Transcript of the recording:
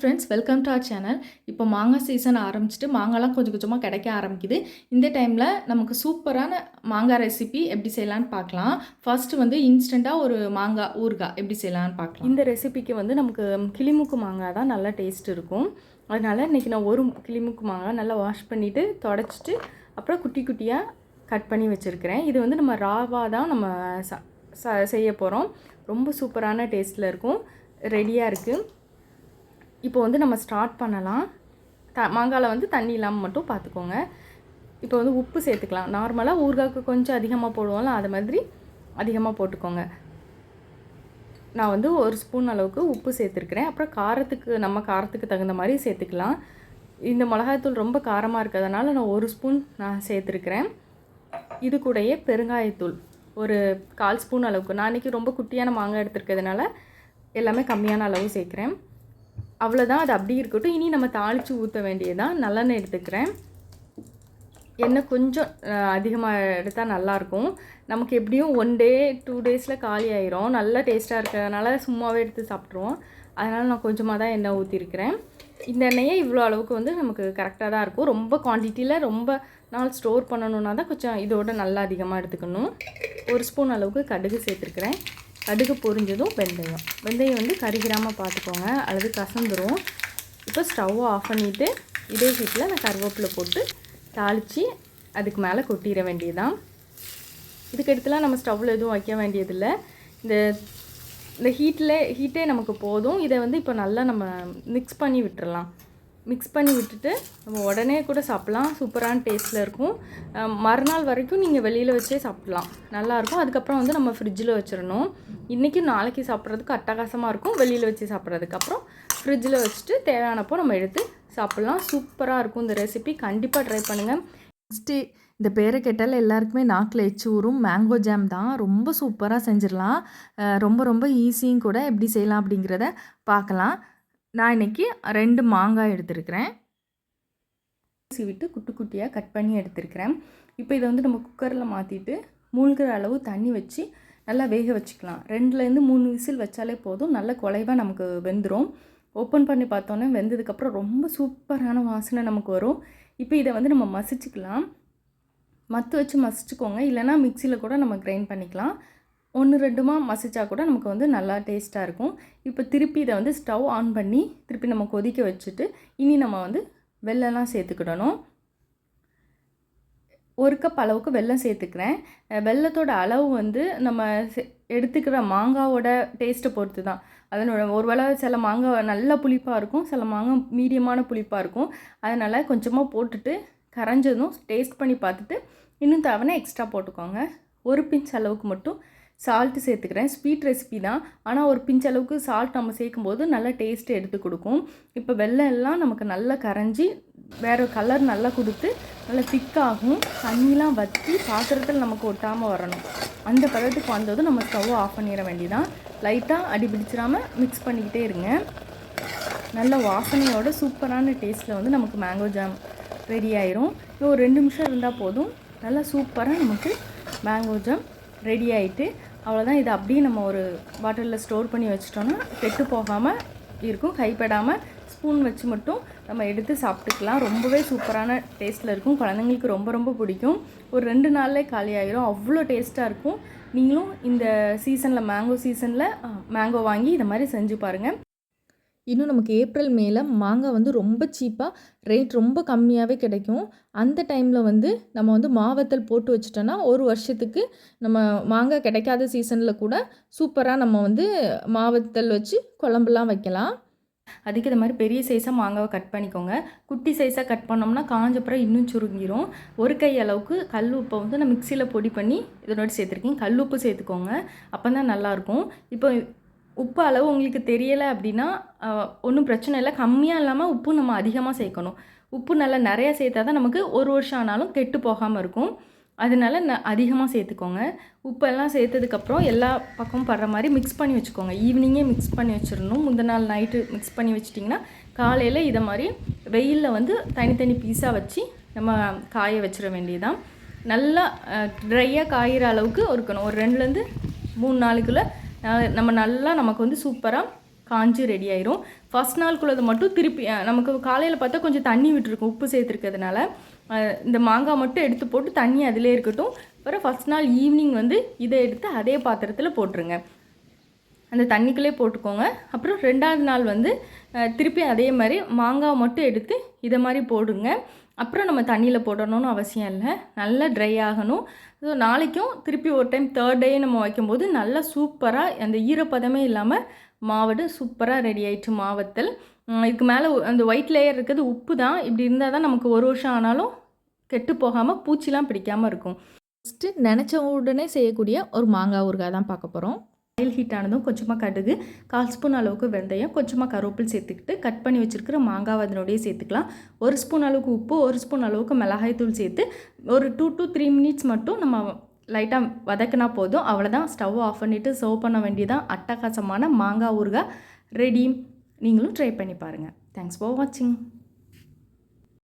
Friends welcome to our channel இப்போ மாங்காய் season ஆரம்பிச்சிட்டு மாங்காய்லாம் கொஞ்சம் கொஞ்சமாக கிடைக்க ஆரம்பிக்குது. இந்த டைமில் நமக்கு சூப்பரான மாங்காய் ரெசிபி எப்படி செய்யலான்னு பார்க்கலாம். ஃபர்ஸ்ட்டு வந்து இன்ஸ்டண்ட்டாக ஒரு மாங்காய் ஊறுகாய் எப்படி செய்யலான்னு பார்க்கலாம். இந்த ரெசிபிக்கு வந்து நமக்கு கிளிமுக்கு மாங்காய் தான் நல்லா டேஸ்ட் இருக்கும். அதனால் இன்றைக்கி நான் ஒரு கிளிமுக்கு மாங்காய் நல்லா வாஷ் பண்ணிவிட்டு தொடச்சிட்டு அப்புறம் குட்டி குட்டியாக கட் பண்ணி வச்சுருக்கிறேன். இது வந்து நம்ம ராவாக தான் நம்ம ச ச செய்ய போகிறோம் ரொம்ப சூப்பரான டேஸ்ட்டில் இருக்கும். ரெடியாக இருக்குது இப்போ வந்து நம்ம ஸ்டார்ட் பண்ணலாம். த மாங்காயில் வந்து தண்ணி இல்லாமல் மட்டும் பார்த்துக்கோங்க இப்போ வந்து உப்பு சேர்த்துக்கலாம். நார்மலாக ஊறுகாய்க்கு கொஞ்சம் அதிகமாக போடுவோம்ல அது மாதிரி அதிகமாக போட்டுக்கோங்க. நான் வந்து ஒரு ஸ்பூன் அளவுக்கு உப்பு சேர்த்துருக்கிறேன். அப்புறம் காரத்துக்கு நம்ம காரத்துக்கு தகுந்த மாதிரி சேர்த்துக்கலாம். இந்த மிளகாய்த்தூள் ரொம்ப காரமாக இருக்கிறதுனால நான் ஒரு ஸ்பூன் நான் சேர்த்துருக்கிறேன். இது கூடயே பெருங்காயத்தூள். ஒரு கால் ஸ்பூன் அளவுக்கு. நான் இன்றைக்கி ரொம்ப குட்டியான மாங்காய் எடுத்துருக்கிறதுனால எல்லாமே கம்மியான அளவு சேர்க்குறேன். அவ்வளோதான் அது அப்படி இருக்கட்டும். இனி நம்ம தாளித்து ஊற்ற வேண்டியதான் நல்லெண்ணெய் எடுத்துக்கிறேன். எண்ணெய் கொஞ்சம் அதிகமாக எடுத்தால் நல்லாயிருக்கும். நமக்கு எப்படியும் ஒன் டே டூ டேஸில் காலி ஆயிரும். நல்லா டேஸ்ட்டாக இருக்கிறதுனால சும்மாவே எடுத்து சாப்பிட்ருவோம் அதனால் நான் கொஞ்சமாக தான் எண்ணெய் ஊற்றிருக்கிறேன் இந்த எண்ணெயே இவ்வளோ அளவுக்கு வந்து நமக்கு கரெக்டாக தான் இருக்கும். ரொம்ப குவான்டிட்டியில் ரொம்ப நாள் ஸ்டோர் பண்ணணுன்னா தான் கொஞ்சம் இதோட நல்லா அதிகமாக எடுத்துக்கணும். ஒரு ஸ்பூன் அளவுக்கு கடுகு சேர்த்துருக்குறேன். கடுகு பொரிஞ்சதும் வெந்தயம். வெந்தயம் வந்து கருகிராமல் பார்த்துக்கோங்க. அல்லது கசந்துரும். இப்போ ஸ்டவ் ஆஃப் பண்ணிவிட்டு இதே ஹீட்டில் நான் கருவேப்பிலை போட்டு தாளித்து அதுக்கு மேலே கொட்டிட வேண்டியதுதான். இதுக்கடுத்துலாம் நம்ம ஸ்டவ்வில் எதுவும் வைக்க வேண்டியதில்லை. இந்த இந்த ஹீட்டில் ஹீட்டே நமக்கு போதும். இதை வந்து இப்போ நல்லா நம்ம மிக்ஸ் பண்ணி விட்டுறலாம். மிக்ஸ் பண்ணி விட்டுட்டு நம்ம உடனே கூட சாப்பிட்லாம். சூப்பரான டேஸ்ட்டில் இருக்கும். மறுநாள் வரைக்கும் நீங்கள் வெளியில் வச்சே சாப்பிட்லாம். நல்லாயிருக்கும். அதுக்கப்புறம் வந்து நம்ம ஃப்ரிட்ஜில் வச்சிடணும். இன்றைக்கும் நாளைக்கு சாப்பிட்றதுக்கு அட்டகாசமாக இருக்கும். வெளியில் வச்சு சாப்பிட்றதுக்கு அப்புறம் ஃப்ரிட்ஜில் வச்சுட்டு தேவையானப்போ நம்ம எடுத்து சாப்பிட்லாம். சூப்பராக இருக்கும் இந்த ரெசிபி கண்டிப்பாக ட்ரை பண்ணுங்கள் நெக்ஸ்ட்டு இந்த பேரை கேட்டால் எல்லாருக்குமே நாக்கில் எச்சு ஊறும். மேங்கோ ஜாம் தான். ரொம்ப சூப்பராக செஞ்சிடலாம். ரொம்ப ரொம்ப ஈஸியும் கூட எப்படி செய்யலாம் அப்படிங்கிறத பார்க்கலாம். நான் இன்றைக்கி ரெண்டு மாங்காய் எடுத்திருக்கிறேன். விட்டு குட்டி குட்டியாக கட் பண்ணி எடுத்துருக்கிறேன். இப்போ இதை வந்து நம்ம குக்கரில் மாற்றிட்டு மூழ்கிற அளவு தண்ணி வச்சு நல்லா வேக வச்சுக்கலாம். ரெண்டுலேருந்து மூணு விசில் வச்சாலே போதும். நல்ல குலைவாக நமக்கு வெந்துடும் ஓப்பன் பண்ணி பார்த்தோன்னே வெந்ததுக்கப்புறம் ரொம்ப சூப்பரான வாசனை நமக்கு வரும். இப்போ இதை வந்து நம்ம மசிச்சுக்கலாம். மத்து வச்சு மசிச்சுக்கோங்க. இல்லைனா மிக்சியில் கூட நம்ம கிரைண்ட் பண்ணிக்கலாம். ஒன்று ரெண்டுமா மசிச்சா கூட நமக்கு வந்து நல்லா டேஸ்ட்டாக இருக்கும். இப்போ திருப்பி இதை வந்து ஸ்டவ் ஆன் பண்ணி திருப்பி நம்ம கொதிக்க வச்சுட்டு இனி நம்ம வந்து வெல்லம்லாம் சேர்த்துக்கிடணும். ஒரு கப் அளவுக்கு வெல்லம் சேர்த்துக்கிறேன். வெள்ளத்தோட வெல்லத்தோட அளவு வந்து நம்ம செ- எடுத்துக்கிற மாங்காவோட டேஸ்ட்டை பொறுத்து தான் அதனோட ஒரு வேளை சில மாங்காய் நல்ல புளிப்பாக இருக்கும் சில மாங்காய் மீடியமான புளிப்பாக இருக்கும். அதனால் கொஞ்சமாக போட்டுட்டு கரைஞ்சதும் டேஸ்ட் பண்ணி பார்த்துட்டு இன்னும் தேவைன்னா எக்ஸ்ட்ரா போட்டுக்கோங்க. ஒரு பிஞ்ச் அளவுக்கு மட்டும் சால்ட்டு சேர்த்துக்கிறேன். ஸ்வீட் ரெசிபி தான். ஆனால் ஒரு பிஞ்ச் அளவுக்கு சால்ட் நம்ம சேர்க்கும்போது நல்ல டேஸ்ட்டு எடுத்து கொடுக்கும். இப்போ வெள்ளம் எல்லாம் நமக்கு நல்லா கரைஞ்சி வேறு கலர் நல்லா கொடுத்து நல்லா திக்காகும் தண்ணிலாம் வற்றி பாத்திரத்தில் நமக்கு ஒட்டாமல் வரணும். அந்த பதத்துக்கு வந்ததும் நம்ம ஸ்டவ் ஆஃப் பண்ணிட வேண்டிதான். லைட்டாக அடி பிடிச்சிடாம மிக்ஸ் பண்ணிக்கிட்டே இருங்க. நல்ல வாசனையோட சூப்பரான டேஸ்ட்டில் வந்து நமக்கு மேங்கோ ஜாம் ரெடி ஆயிரும். இன்னும் ஒரு ரெண்டு நிமிஷம் இருந்தால் போதும். நல்லா சூப்பராக நமக்கு மேங்கோ ஜாம் ரெடி ஆகிட்டு அவ்வளோதான் இதை அப்படியே நம்ம ஒரு பாட்டிலில் ஸ்டோர் பண்ணி வச்சிட்டோன்னா கெட்டு போகாமல் இருக்கும். கைப்படாமல் ஸ்பூன் வச்சு மட்டும் நம்ம எடுத்து சாப்பிட்டுக்கலாம். ரொம்பவே சூப்பரான டேஸ்ட்டில் இருக்கும். குழந்தைங்களுக்கு ரொம்ப ரொம்ப பிடிக்கும். ஒரு ரெண்டு நாளில் காலி ஆகிரும் அவ்வளோ டேஸ்ட்டாக இருக்கும். நீங்களும் இந்த சீசனில் மேங்கோ சீசனில் மேங்கோ வாங்கி இதை மாதிரி செஞ்சு பாருங்கள் இன்னும் நமக்கு ஏப்ரல் மேல மாங்காய் வந்து ரொம்ப சீப்பாக ரேட் ரொம்ப கம்மியாகவே கிடைக்கும். அந்த டைமில் வந்து நம்ம வந்து மாவத்தல் போட்டு வச்சிட்டோன்னா ஒரு வருஷத்துக்கு நம்ம மாங்காய் கிடைக்காத சீசனில் கூட சூப்பராக நம்ம வந்து மாவத்தல் வச்சு குழம்புலாம் வைக்கலாம். அதுக்கு இது மாதிரி பெரிய சைஸாக மாங்காவை கட் பண்ணிக்கோங்க. குட்டி சைஸாக கட் பண்ணோம்னா காஞ்சப்புறம் இன்னும் சுருங்கிரும். ஒரு கை அளவுக்கு கல் உப்பை வந்து நான் மிக்சியில் பொடி பண்ணி இதனோட சேர்த்துருக்கேன். கல் உப்பு சேர்த்துக்கோங்க. அப்போ தான் நல்லாயிருக்கும் இப்போ உப்பு அளவு உங்களுக்கு தெரியலை அப்படின்னா ஒன்றும் பிரச்சனை இல்லை. கம்மியாக இல்லாமல் உப்பு நம்ம அதிகமாக சேர்க்கணும். உப்பு நல்லா நிறையா சேர்த்தா தான் நமக்கு ஒரு வருஷம் ஆனாலும் கெட்டு போகாமல் இருக்கும். அதனால ந அதிகமாக சேர்த்துக்கோங்க. உப்பெல்லாம் சேர்த்ததுக்கப்புறம் எல்லா பக்கமும் படுற மாதிரி மிக்ஸ் பண்ணி வச்சுக்கோங்க. ஈவினிங்கே மிக்ஸ் பண்ணி வச்சிடணும். முந்தின நாள் நைட்டு மிக்ஸ் பண்ணி வச்சிட்டிங்கன்னா காலையில் இதை மாதிரி வெயிலில் வந்து தனித்தனி பீஸாக வச்சு நம்ம காய வச்சிட வேண்டியதான் நல்லா ட்ரையாக காயிற அளவுக்கு இருக்கணும். ஒரு ரெண்டுலேருந்து மூணு நாளுக்குள்ளே நம்ம நல்லா நமக்கு வந்து சூப்பராக காஞ்சி ரெடி ஆயிரும். ஃபஸ்ட் நாளுக்குள்ளது மட்டும் திருப்பி நமக்கு காலையில் பார்த்தா கொஞ்சம் தண்ணி விட்டுருக்கும் உப்பு சேர்த்துருக்கிறதுனால. இந்த மாங்காய் மட்டும் எடுத்து போட்டு தண்ணி அதிலே இருக்கட்டும். அப்புறம் ஃபஸ்ட் நாள் ஈவினிங் வந்து இதை எடுத்து அதே பாத்திரத்தில் போட்டுருங்க. அந்த தண்ணிக்குள்ளே போட்டுக்கோங்க. அப்புறம் ரெண்டாவது நாள் வந்து திருப்பி அதே மாதிரி மாங்காய் மட்டும் எடுத்து இதை மாதிரி போடுங்க. அப்புறம் நம்ம தண்ணியில் போடணும்னு அவசியம் இல்லை. நல்லா ட்ரை ஆகணும். ஸோ நாளைக்கும் திருப்பி ஒரு டைம் தேர்ட் டே நம்ம வைக்கும்போது நல்லா சூப்பராக அந்த ஈரப்பதமே இல்லாமல் மாவடு சூப்பராக ரெடி ஆயிடுச்சு மாவத்தல். இதுக்கு மேலே அந்த ஒயிட் லேயர் இருக்கிறது உப்பு தான். இப்படி இருந்தால் தான் நமக்கு ஒரு வருஷம் ஆனாலும் கெட்டு போகாமல் பூச்சிலாம் பிடிக்காமல் இருக்கும். ஃபஸ்ட்டு நினச்ச உடனே செய்யக்கூடிய ஒரு மாங்காய் ஊறுகாய் தான் பார்க்க போகிறோம் ஆயில் ஹீட் ஆனதும் கொஞ்சமாக கடுகு கால் ஸ்பூன் அளவுக்கு வெந்தயம் கொஞ்சமாக கருவேப்பில் சேர்த்துக்கிட்டு கட் பண்ணி வச்சுருக்கிற மாங்காய் அதனுடைய சேர்த்துக்கலாம். ஒரு ஸ்பூன் அளவுக்கு உப்பு ஒரு ஸ்பூன் அளவுக்கு மிளகாய் தூள் சேர்த்து ஒரு டூ டு த்ரீ மினிட்ஸ் மட்டும் நம்ம லைட்டாக வதக்கினா போதும். அவ்வளோதான் ஸ்டவ் ஆஃப் பண்ணிவிட்டு சர்வ் பண்ண வேண்டியதான் அட்டகாசமான மாங்காய் ஊறுகாய். ரெடி நீங்களும் ட்ரை பண்ணி பாருங்கள் தேங்க்ஸ் ஃபார் வாட்சிங்